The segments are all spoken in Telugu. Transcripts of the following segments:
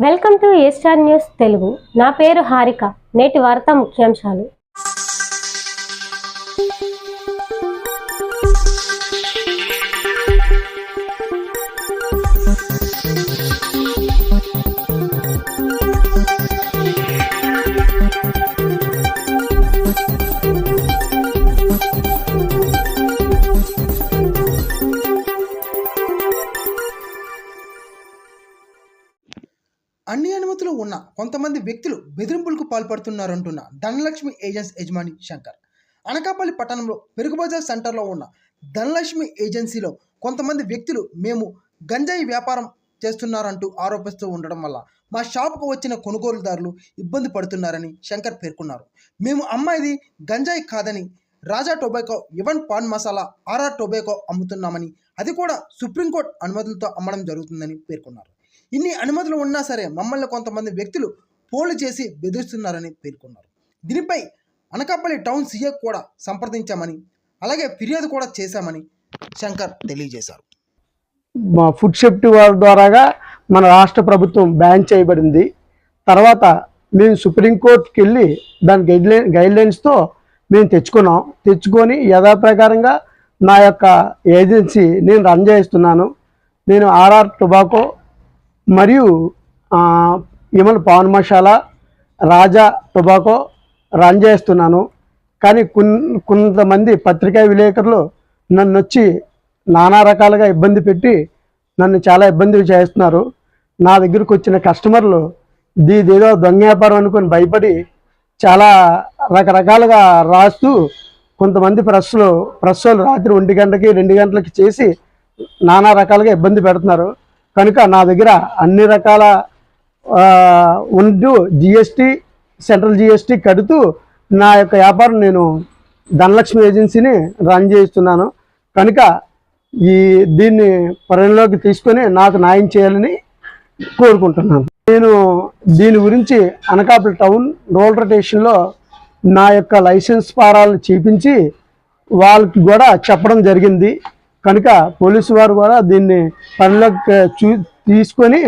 Welcome to A Star News Telugu. నా పేరు హారిక. నేటి వార్తా ముఖ్యాంశాలు. అన్ని అనుమతులు ఉన్న కొంతమంది వ్యక్తులు బెదిరింపులకు పాల్పడుతున్నారంటున్న ధనలక్ష్మి ఏజెన్సీ యజమాని శంకర్. అనకాపల్లి పట్టణంలో పెరుగుబజార్ సెంటర్లో ఉన్న ధనలక్ష్మి ఏజెన్సీలో కొంతమంది వ్యక్తులు మేము గంజాయి వ్యాపారం చేస్తున్నారంటూ ఆరోపిస్తూ ఉండడం వల్ల మా షాప్కు వచ్చిన కొనుగోలుదారులు ఇబ్బంది పడుతున్నారని శంకర్ పేర్కొన్నారు. మేము అమ్మాయిది గంజాయి కాదని రాజా టొబాకో ఇవన్ పాన్ మసాలా ఆర్ఆర్ టొబాకో అమ్ముతున్నామని అది కూడా సుప్రీంకోర్టు అనుమతులతో అమ్మడం జరుగుతుందని పేర్కొన్నారు. ఇన్ని అనుమతులు ఉన్నా సరే మమ్మల్ని కొంతమంది వ్యక్తులు పోలు చేసి బెదిరిస్తున్నారని పేర్కొన్నారు. దీనిపై అనకాపల్లి టౌన్ సీఏ కూడా సంప్రదించామని అలాగే ఫిర్యాదు కూడా చేశామని శంకర్ తెలియజేశారు. మా ఫుడ్ సేఫ్టీ వారి ద్వారాగా మన రాష్ట్ర ప్రభుత్వం బ్యాన్ చేయబడింది. తర్వాత మేము సుప్రీంకోర్టుకి వెళ్ళి దాని గైడ్లైన్ గైడ్లైన్స్తో మేము తెచ్చుకున్నాం. తెచ్చుకొని యథాప్రకారంగా నా యొక్క ఏజెన్సీ నేను రన్ చేస్తున్నాను. నేను ఆర్ఆర్ టొబాకో మరియు విమల్ ఇమల్ పాన్ మసాలా రాజా టొబాకో రన్ చేస్తున్నాను. కానీ కొన్ కొంతమంది పత్రికా విలేకరులు నన్ను వచ్చి నానా రకాలుగా ఇబ్బంది పెట్టి నన్ను చాలా ఇబ్బంది చేస్తున్నారు. నా దగ్గరకు వచ్చిన కస్టమర్లు దీదేదో దొంగ వ్యాపారం అనుకొని భయపడి చాలా రకరకాలుగా రాస్తూ కొంతమంది ప్రెస్లు ప్రెస్ వాళ్ళు రాత్రి ఒంటి గంటకి రెండు గంటలకి చేసి నానా రకాలుగా ఇబ్బంది పెడుతున్నారు. కనుక నా దగ్గర అన్ని రకాల ఆ, ఉంటూ జిఎస్టీ సెంట్రల్ జిఎస్టీ కడుతూ నా యొక్క వ్యాపారం నేను ధనలక్ష్మి ఏజెన్సీని రన్ చేస్తున్నాను కనుక ఈ దీన్ని పరిగణలోకి తీసుకొని నాకు న్యాయం చేయాలని కోరుకుంటున్నాను. నేను దీని గురించి అనకాపల్లి టౌన్ రోల్ రొటేషన్లో నా యొక్క లైసెన్స్ ఫారాలను చూపించి వాళ్ళకి కూడా చెప్పడం జరిగింది. కనుక పోలీసు వారు కూడా దీన్ని పనిలోకి చూ తీసుకొని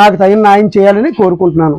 నాకు తగిన న్యాయం చేయాలని కోరుకుంటున్నాను.